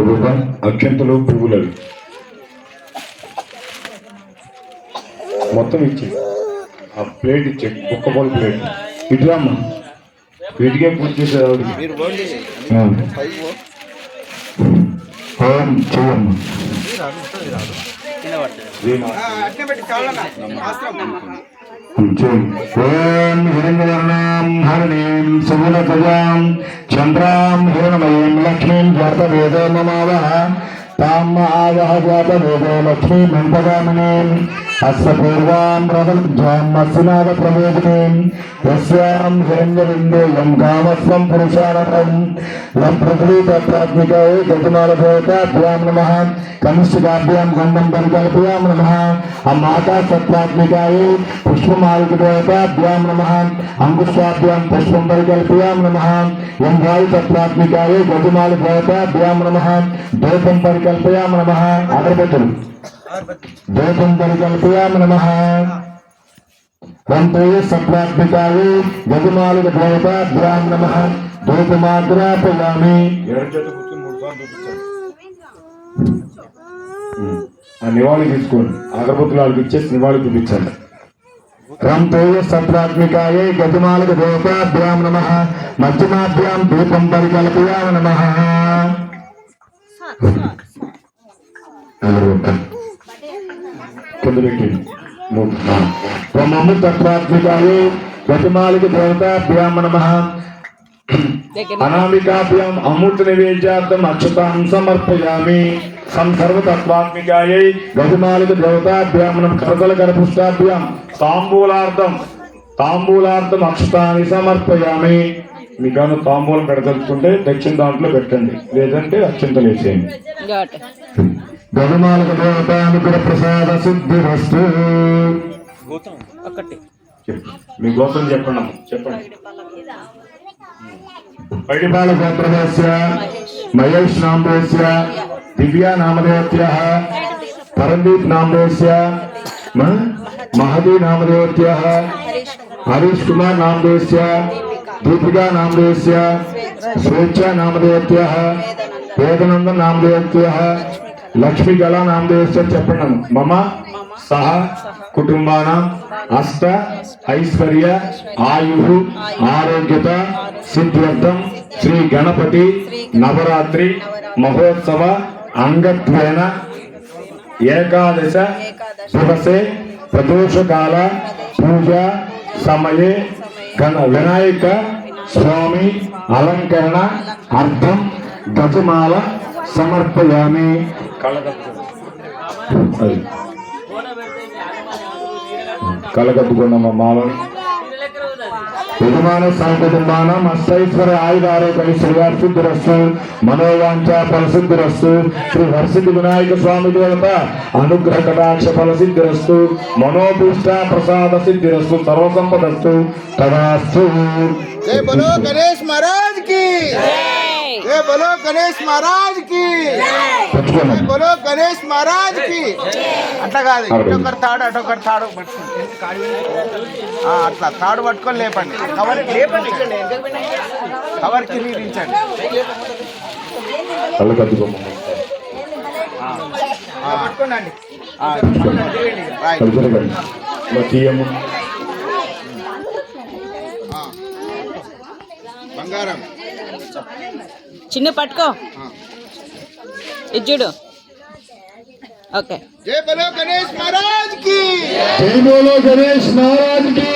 ప్రభుత్వ అక్షంతలు పువ్వులు అవి మొత్తం ఇచ్చి ఆ ప్లేట్ ఇచ్చే కుక్క బోల్ ప్లేట్. ఇట్లా అమ్మా వీటికే పూజ చేసేది. ఓం చెయ్యమ్మా వీణా. ఓం హిరణ్యవర్ణాం హరిణీం సుగుణతజాం చంద్రాం హిరణమయీం లక్ష్మీం జాతవేదో మమావహ తాం మహావహ జాతవేదో లక్ష్మీం అంతగామినీం అస్య పూర్వాం ప్రబుద్ధ్యాం అస్యనాద ప్రబోధినీం యస్యాం హిరణ్యవిందేయం కామస్వం పురుషానకం యం పృథ్వీ తత్రాత్మికై గజమాల భూతాభ్యాం నమః కనిష్ఠికాభ్యాం గంధం పరికల్పయాం నమః అమ్మాతా సత్రాత్మికాయ పుష్పమాలికదేవతాభ్యాం నమః అంకుశాభ్యాం పుష్పం పరికల్పయాం నమః యంధ్రాయి సత్రాత్మికాయ గజమాలి దేవతాభ్యాం నమః దూపం పరికల్పయాం నమః అగరబత్తులు దూపం పరికల్పయాం నమః రంతయ సత్రాత్మికాయ గజమాలిక దేవతాభ్యాం నమః దూపమాగ్రాపయామి ఆ నివాళి తీసుకోండి. అగరబత్తులు వాళ్ళకి ఇచ్చేసి నివాళి చూపించండి. రంతేయ సత్రాత్మికాయ గజమాలిక దేవతాభ్యాం నమ. మధ్యమాభ్యాం దీపం పరికల్పయామ నమ. కింద పెట్టి బ్రహ్మము తత్వాత్మికాయ గజమాలిక దేవతాభ్యాం నమ. అనామికాభ్యాం అమృత నివేద్యార్థం అక్షతాం సమర్పయామి. సంసర్వతత్వాత్మికాయై గజమాలిక దేవతాభ్యాం మనం కరతల కరపుష్టాభ్యాం తాంబూలార్థం తాంబూలార్థం అక్షతాన్ని సమర్పయామి. మీకు తాంబూలం పెడదలుచుకుంటే దక్షిణ దాంట్లో పెట్టండి. లేదంటే అక్షంతలు వేసేయండి గజమాలిక దేవతానుగ్రహ ప్రసాద సిద్ధిరస్తు. మీ గోత్రం చెప్పండి అమ్మ. చెప్పండి. పైడిపాల గోత్రమస్య మహేష్ నామదేశ్య దివ్యా నామదేవత్య పరందీప్ నామదేశ్య మ- మహదీ నామదేవత్య హరీష్ కుమార్ నామదేశ్య దీపికా నామదేశ్య స్వేచ్ఛ నామదేవత్య వేదనంద నామదేవత్య లక్ష్మీకళ నామదేవస్య చెప్పండి అమ్మ. మమ సహ కుటుంబాన అష్ట ఐశ్వర్య ఆయు ఆరోగ్యత సిద్ధ్యర్థం శ్రీ గణపతి నవరాత్రి మహోత్సవ అంగత్వేన ఏకాదశ దివసే ప్రదోషకాల పూజ సమయే వినాయక స్వామి అలంకరణ అర్థం గజమాల సమర్పయామి. అది. మాలని. యజమాన సంకుటుంబానం అష్టైశ్వర ఆయుధ ఆరోగ్య శ్రీవార్సిద్ధిరస్సు మనోవాంఛ ఫలసిద్ధిరస్సు శ్రీ హర్షిద్ధి వినాయక స్వామి దేవత అనుగ్రహ కటాక్ష ఫలసిద్ధిరస్సు మనోభీష్ట ప్రసాద సిద్ధిరస్సు సర్వసంపదస్సు తదాస్తు. జై బలో గణేష్ మహారాజ్కి. గణేష్ మహారాజ్కి తెచ్చుకోండి జై బలో గణేష్ మహారాజ్కి అట్లా కాదు ఇటొకరు తాడు అటొకరు తాడు పట్టుకోండి అట్లా తాడు పట్టుకొని లేపండి. కవర్ లేపండి కవర్కి నీరు ఇచ్చండి కళ్ళకద్దుకోమ్మ ఆ, పట్టుకోండి ఆ, పట్టుకోండి, తీయండి ఇక. రైట్. కలుగురండి ఇలా తీయము. ఆ. బంగారం. చిన్న పట్టుకో. ఇది చూడు. ఓకే. జై బలో గణేష్ మహారాజ్కి. జై బోలో గణేష్ మహారాజ్కి.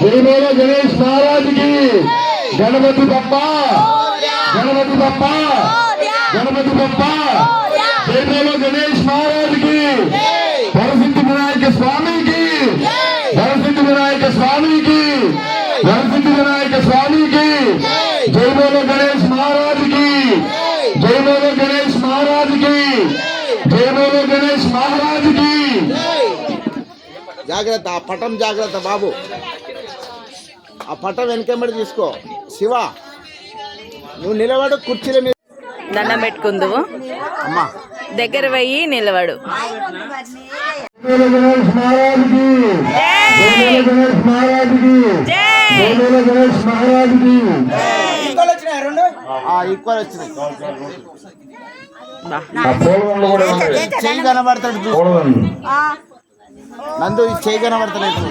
జై బోలో గణేష్ మహారాజ్కి. గణపతి బప్ప. గణపతి బప్ప. గణపతి బప్ప. జై బోలో గణేష్ మహారాజ్కి. వరసిద్ధి వినాయక స్వామికి వరసిద్ధి వినాయక స్వామికి వరసిద్ధి వినాయక స్వామికి జై బోలో గణేష్ మహారాజ్కి జై బోలో గణేష్ మహారాజ్కి జై బోలో జాగ్రత్త ఆ పటం జాగ్రత్త బాబు. ఆ పటం వెనకబడి తీసుకో. శివ నువ్వు నిలబడు కుర్చీల మీద. దండం పెట్టుకుందువు. అమ్మా. దగ్గర పోయి నిలబడు. ఈక్వల్ వచ్చినాయి. చెయ్యి కనబడతాడు నందు ఈ చెయ్యి కనబడతలేదు.